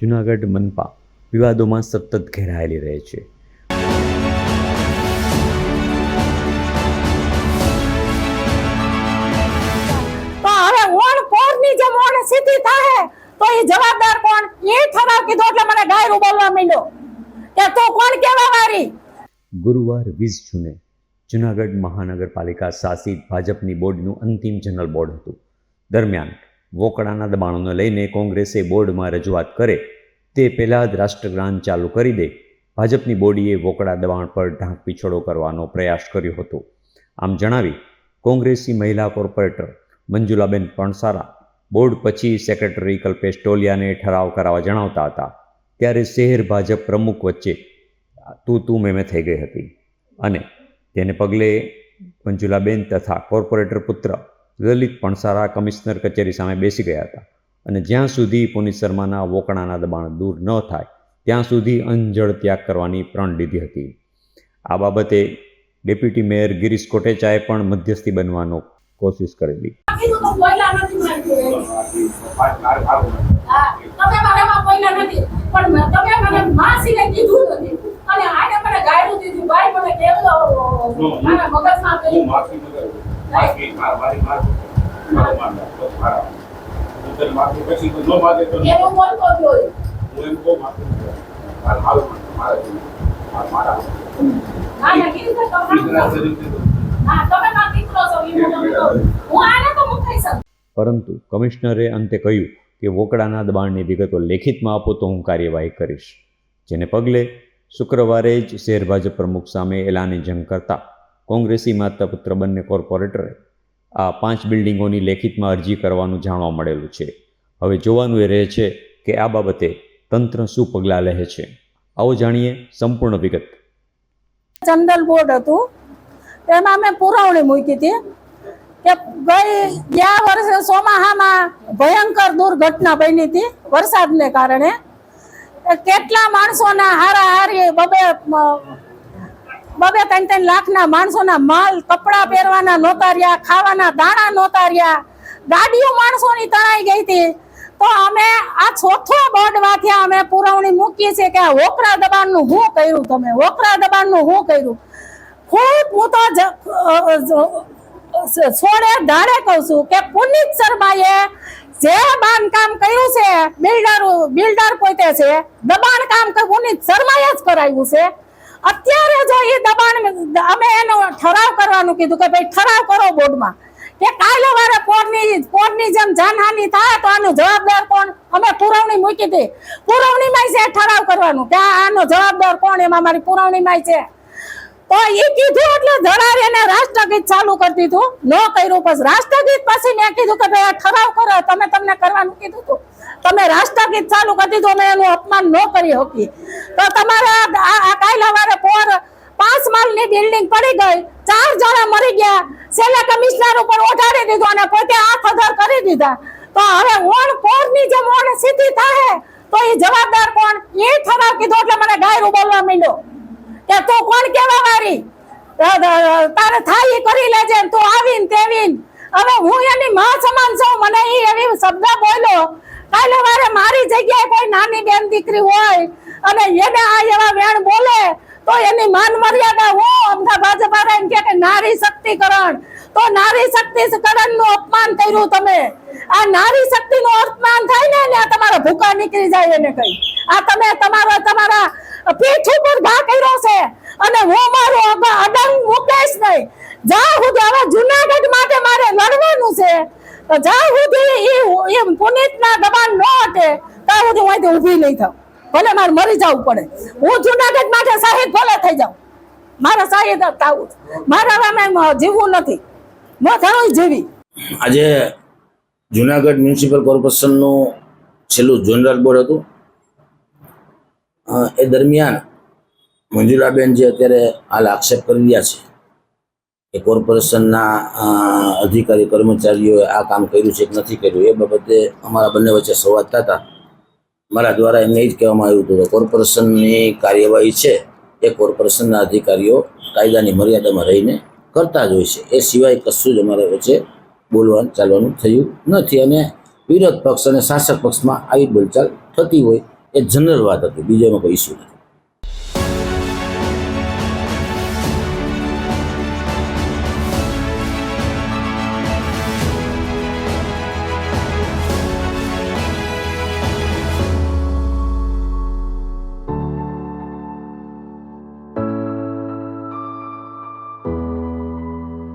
જૂનાગઢ મનપા વિવાદોમાં સતત ઘેરાયેલી રહે છે. સીધી થાય તો એ જવાબદાર કોણ? એ ઠરાવ કીધો એટલે મને ગાયરું બોલવા મળ્યો કે તું કોણ કેવા મારી ગુરુવાર વીસ જૂને જૂનાગઢ મહાનગરપાલિકા શાસિત ભાજપની બોર્ડનું અંતિમ જનરલ બોર્ડ હતું. દરમિયાન વોકડાના દબાણોને લઈને કોંગ્રેસે બોર્ડમાં રજૂઆત કરે, તે પહેલાં જ રાષ્ટ્રગાન ચાલુ કરી દે. ભાજપની બોડીએ વોકડા દબાણ પર ઢાંક પીછોડો કરવાનો પ્રયાસ કર્યો હતો. આમ જણાવી, કોંગ્રેસી મહિલા કોર્પોરેટર મંજુલાબેન પણસારા બોર્ડ પછી સેક્રેટરી કલ્પેશ ટોલિયાને ઠરાવ કરાવવા જણાવતા હતા. ત્યારે શહેર ભાજપ પ્રમુખ વચ્ચે તું તું મેમે થઈ ગઈ હતી. અને તેને પગલે મંજુલાબેન તથા કોર્પોરેટર પુત્ર લલિત પણસારા કમિશનર કચેરી સામે બેસી ગયા હતા અને જ્યાં સુધી પુનિત શર્માના વોકણાના દબાણ દૂર ન થાય, ત્યાં સુધી અંજળ ત્યાગ કરવાની પ્રણ લીધી હતી. આ બાબતે ડેપ્યુટી મેયર ગિરીશ કોટેચાએ પણ મધ્યસ્થી બનવાનો કોશિશ કરેલી. અને આને મને ગાયરું દીધું ભાઈ મને કેવું મારા મગજમાં કર્યું માફી મંગાવું. માફી, માર- મારી માર- મારો માર નાખ, મારા. હું તને પછી તું ન માગે તો એવું બોલતો જ હું એમ કહું માફી મંગાવું. મારું માનવું, મારા મારા ના ના કીધું તો દીકરા તમારું તરીકે તો હા તમે મારા દીકરો છો એ હું તમને કહું. હું આને તો મુકાઈ શકું પરંતુ કમિશનરે અંતે કહ્યું કે વોકડાના દબાણની વિગતો લેખિતમાં આપો તો હું કાર્યવાહી કરીશ જેને પગલે શુક્રવારે જ શેર ભાજપ પ્રમુખ સામે એલાની જંગ કરતા કોંગ્રેસી માતા પુત્ર બંને કોર્પોરેટરે આ પાંચ બિલ્ડિંગોની લેખિતમાં અરજી કરવાનું જાણવા મળેલું છે. હવે જોવાનું એ રહે છે કે આ બાબતે તંત્ર શું પગલાં લે છે. આવો જાણીએ સંપૂર્ણ વિગત. ચંદલ બોર્ડ હતું. એમાં મેં પુરવણી મૂકી હતી કે ગઈ ગયા વર્ષે ચોમાહામાં ભયંકર દુર્ઘટના બની હતી વરસાદને કારણે. કેટલા માણસોના હારા હારી બબે બબે ત્રણ ત્રણ લાખના માણસોના માલ, કપડાં પહેરવાના નહોતા રહ્યા, ખાવાના દાણા નહોતા રહ્યા. ગાડીઓ માણસોની તણાઈ ગઈ હતી. તો અમે આ ચોથો બોર્ડ વાથ્યા અમે પુરવણી મૂકી છે કે આ વોકરા દબાણનું શું કર્યું તમે? વોકરા દબાણનું હું કર્યું? ખૂબ હું તો છોડે ધારે કહું છું કે પુનિત શર્માએ જે બાંધકામ કર્યું છે, બિલ્ડર બિલ્ડર પોતે છે, દબાણ કામ પુનિત શર્માએ જ કરાવ્યું છે. અત્યારે જો એ દબાણ અમે એનો ઠરાવ કરવાનું કીધું કે ભાઈ ઠરાવ કરો બોર્ડમાં કે કાલે વારે પોરની પોરની જેમ જાનહાનિ થાય તો આનો જવાબદાર કોણ? અમે પુરવણી મૂકી હતી. પુરવણીમાં છે ઠરાવ કરવાનું કે આનો જવાબદાર કોણ? એમાં મારી પુરવણીમાં છે. તો એ કીધું એટલે ધડાવી એને રાષ્ટ્રગીત ચાલુ કરી દીધું. ન કર્યું પછી રાષ્ટ્રગીત પછી મેં કીધું કે ભાઈ ઠરાવ કરો. તમે તમને કરવાનું કીધું હતું. તમે રાષ્ટ્રગીત ચાલુ કરી દીધું અમે એનું અપમાન ન કરી શકીએ તો તમારે આ- કાયલા પોર પાંચ માળની બિલ્ડિંગ પડી ગઈ. ચાર જણા મરી ગયા. છેલ્લે કમિશનર ઉપર ઓઢાડી દીધું અને પોતે હાથ અધર કરી દીધા. તો હવે ઓણ પોરની જેમ ઓણ સીધી થાય તો એ જવાબદાર કોણ? એ ઠરાવ કીધો એટલે મને ગાયરું બોલવા માંડ્યો. કે તું કોણ કેવા વારી તારે થાય કરી લેજે તું આવીને તેવીન. હવે હું એની માં સમાન છું. મને એ એવી શબ્દ બોલ્યો કાલે વારે મારી જગ્યાએ કોઈ નાની બેન દીકરી હોય અને એને આ એવા વેણ બોલે, તો એની માન મર્યાદા હો. અમદા ભાજપા એમ કે નારી શક્તિકરણ. તો નારી શક્તિકરણનું અપમાન કર્યું તમે. આ નારી શક્તિ નું અપમાન થાય ને એટલે તમારા ભૂકા નીકળી જાય એને કઈ. આ તમે તમારા તમારા પીઠ ઉપર ઘા કર્યો છે. અને હું મારો અડંગ મૂકેશ નહીં. જા હું આવા જુનાગઢ માટે મારે લડવાનું છે. તો જ્યાં સુધી ઈ પુનિતના દબાણ ન હટે, ત્યાં સુધી હું અહીંથી ઊભી નહીં થાઉં. ભલે મારે મરી જવું પડે. હું જુનાગઢ માટે શહીદ ભલે થઈ જાઉં. મારે જ થવું મારા રામે જીવવું નથી. ન થવું જીવી. આજે જુનાગઢ મ્યુનિસિપલ કોર્પોરેશનનું છેલ્લું જનરલ બોર્ડ હતું. એ દરમિયાન મંજુલાબેન જે અત્યારે હાલ આક્ષેપ કરી રહ્યા છે કે કોર્પોરેશનના અધિકારી, કર્મચારીઓએ આ કામ કર્યું છે કે નથી કર્યું, એ બાબતે અમારા બંને વચ્ચે સંવાદ થતા મારા દ્વારા એમને એ જ કહેવામાં આવ્યું હતું કે કોર્પોરેશનની કાર્યવાહી છે એ કોર્પોરેશનના અધિકારીઓ કાયદાની મર્યાદામાં રહીને કરતા જ હોય છે. એ સિવાય કશું જ અમારા વચ્ચે બોલવાનું, ચાલવાનું થયું નથી અને વિરોધ પક્ષ અને શાસક પક્ષમાં આવી બોલચાલ થતી હોય એ જનરલ વાત હતી બીજો એમાં કોઈ ઇસ્યુ નથી.